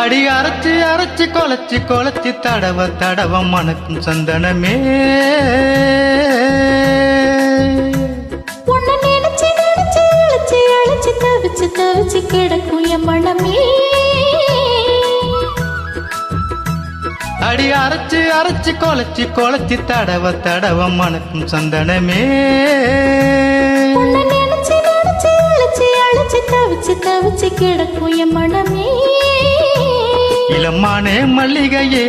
அடி அரைச்சு அரைச்சு கொலைச்சு கொலைச்சு தடவ தடவ மணக்கும் சந்தனமே. தவிச்சு தவிச்சு கிடக்கும் என் மனமே. அடி அரைச்சு அரைச்சு கொலைச்சு கொலைச்சு தடவ தடவ மணக்கும் சந்தனமே. தவிச்சு தவிச்சு கிடக்கும் என் மனமே. இளமானே மல்லிகையே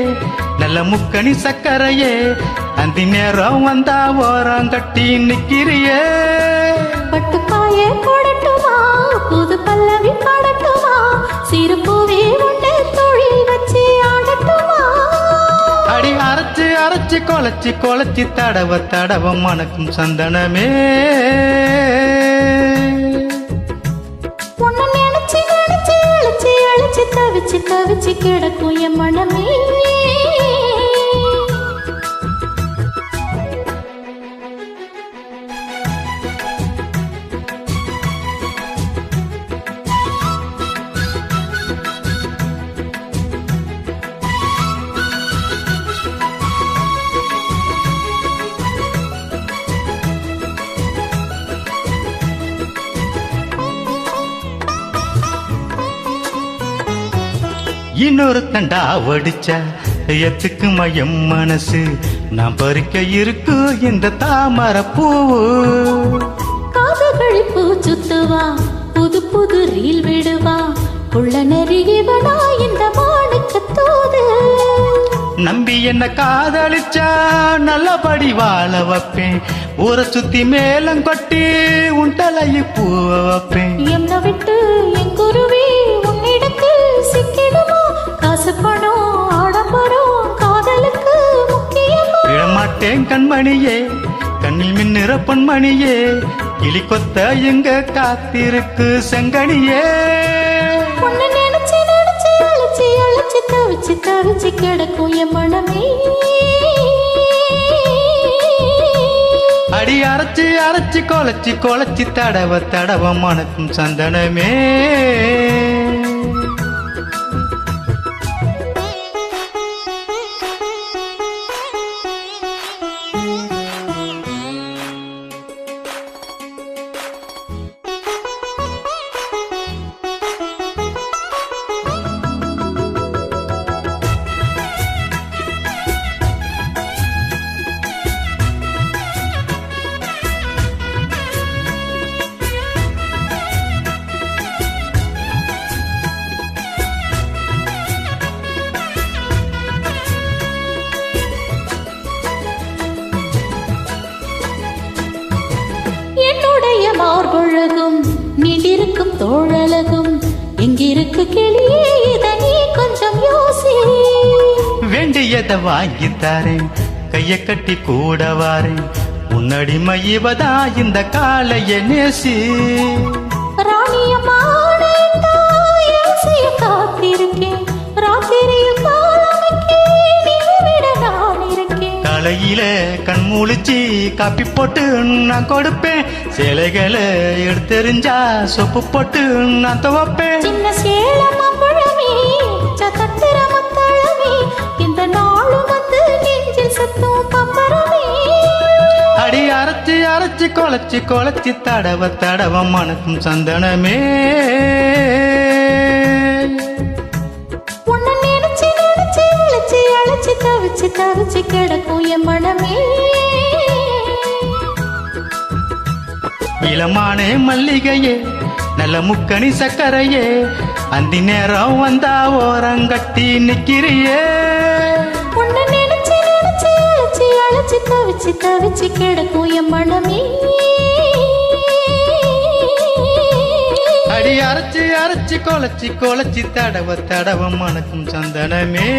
நல்ல முக்கணி சக்கரையே அந்த நேரம் வந்தா ஓரம் கட்டி நிக்கிறியே. பட்டு பாய போடட்டுமா புது பல்லவி பாடட்டுமா சிறு பூவே உன்னை தொழில் வச்சு ஆடட்டுமா? அடி அரைச்சு அரைச்சு கொலைச்சு கொலைச்சு தடவ தடவ மணக்கும் சந்தனமே. கிடக்கும் இன்னொரு தண்டா வடிச்ச எத்துக்கு மயம் மனசு. நான் பறிக்க இருக்கு இந்த தாமரை பூவு. காதுகளில் பூ சுத்துவா புது புது ரீல் விடுவா. உள்ள நெருகிவனா இந்த மாணுக்கு தூது. நம்பி என்ன காதலிச்சா நல்லபடி வாழ வைப்பேன். ஊரை சுத்தி மேலம் கொட்டி உன் தலையை பூவ வைப்பேன். கண்மணியே கண்ணில் மின்னிற பொன்மணியே கிளி கொத்த எங்க காத்திருக்கு செங்கனியே. தவிச்சு தவிச்சு கிடக்கும் என் மனமே. அடி அரைச்சு அரைச்சு கொலைச்சு கொலைச்சு தடவ தடவ மணக்கும் சந்தனமே. மார்பழகும் நீண்டிருக்கும் தோழலகும். எங்கிருக்கு கிளியே இத நீ கொஞ்சம் யோசி. வேண்டியதை வாங்கி தாரேன் கைய கட்டி கூட வாரேன். முன்னாடி மையவதா இந்த காலைய நேசி. ராணியமான காத்திருக்கேன். ராத்திரியில் காலையில கண் முழிச்சு காப்பி போட்டு நான் கொடுப்பேன். சேலைகளை எடுத்தெறிஞ்சா சொப்பு போட்டு நான் துவைப்பேன். சின்ன சேலம் அம்பழமே சத்தத்திர மத்தளமே இந்த நாளும் வந்து நெஞ்சில் சத்தம் பம்பரமே. அடி அரைச்சு அரைச்சு கொலைச்சு கொலைச்சு தடவ தடவ மணக்கும் சந்தனமே. தவிச்சு தவிச்சு கிடக்கும் என் மனமே. இளமானே மல்லிகையே நல்ல முக்கணி சக்கரையே அந்தி நேரம் வந்தா ஓரங்கட்டி நிக்கிறியே. அழைச்சு தவிச்சு தவிச்சு கிடக்கும் என் மனமே. அடி அரைச்சு அரைச்சு கொலைச்சு கொலைச்சு தடவ தடவ மணக்கும் சந்தனமே.